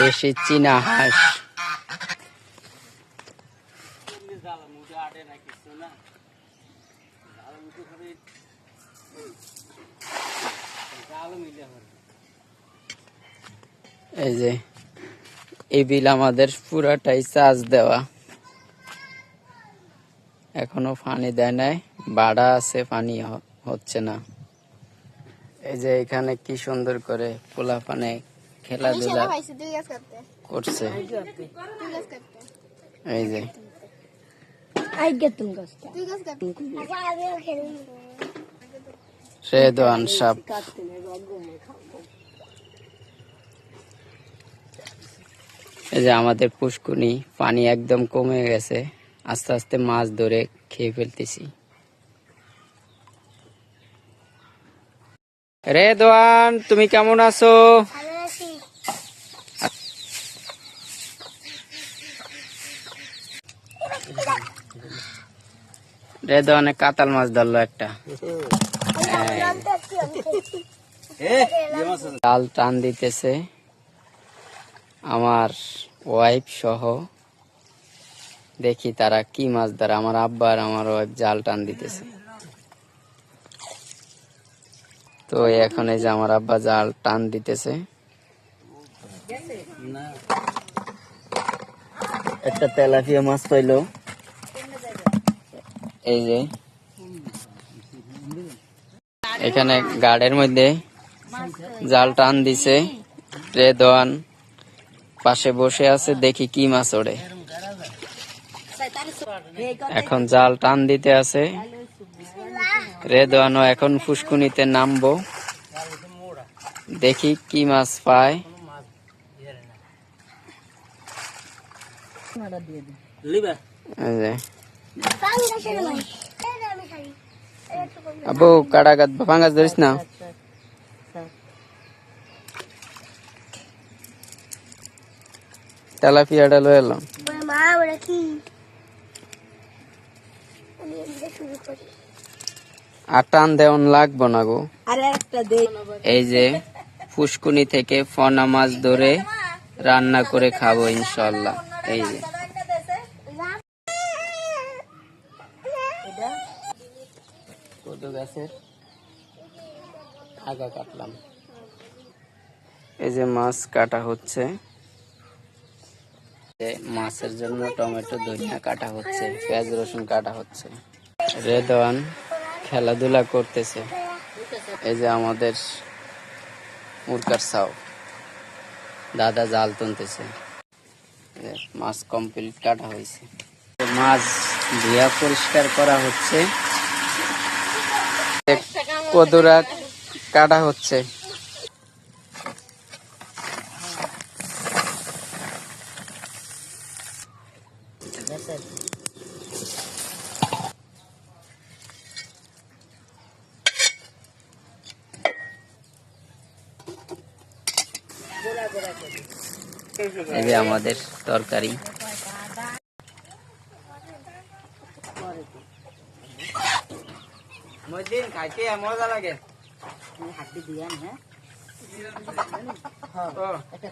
দেশি চীনা হাঁস। এই যে এই বিল আমাদের পুরাটাই চার্জ দেওয়া। এখনও পানি দেয় নাই, বাড়া আছে, পানি হচ্ছে না। এই যে এখানে কি সুন্দর করে পোলা পানে খেলাধুলা করছে। এই যে। সাপ। এই যে আমাদের পুষ্কুনি পানি একদম কমে গেছে। আস্তে আস্তে মাছ ধরে খেয়ে ফেলতেছি। রেদওয়ান তুমি কেমন আছো? রেদওয়ানে কাতাল মাছ ধরলো একটা। জাল টান দিতেছে। আমার ওয়াইফ সহ দেখি তারা কি মাছ ধরে। আমার আব্বা আর আমার ওয়াইফ জাল টান দিতেছে। তো এখন এই যে আমার আব্বা জাল টান দিতেছে। একটা তেলাপিয়া মাছ পাইলো। এই যে এখানে গাড়ের মধ্যে জাল টান দিছে রেদওয়ান পাশে বসে আছে দেখি কি মাছ ওড়ে। এখন জাল টান দিতে আছে। রে রেদওয়ানও এখন ফুসকুনিতে নামবো। দেখি কি মাছ পায়। এই আবু কাটাগাত ভাঙাস ধরিস না? তেলাপিয়াটা লয়ে এলাম আর দেওয়ান লাগবো না গো। এই যে, ফুসকুনি থেকে ফনা মাছ ধরে রান্না করে খাব ইনশাল্লাহ। এই যে। গাছের আগা কাটলাম। এই যে মাছ কাটা হচ্ছে। মাছের জন্য টমেটো ধনিয়া কাটা হচ্ছে পেঁয়াজ রসুন কাটা হচ্ছে। রেদওয়ান খেলাধুলা করতেছে। এই যে আমাদের মুরকার সাও দাদা জাল তুলতেছে। মাছ কমপ্লিট কাটা হয়েছে। মাছ ধুয়া পরিষ্কার করা হচ্ছে। কদুরা কাটা হচ্ছে। এই আমাদের তরকারি। খাইতে মজা লাগে। হাতি দিয়ান হ্যাঁ ও, একটা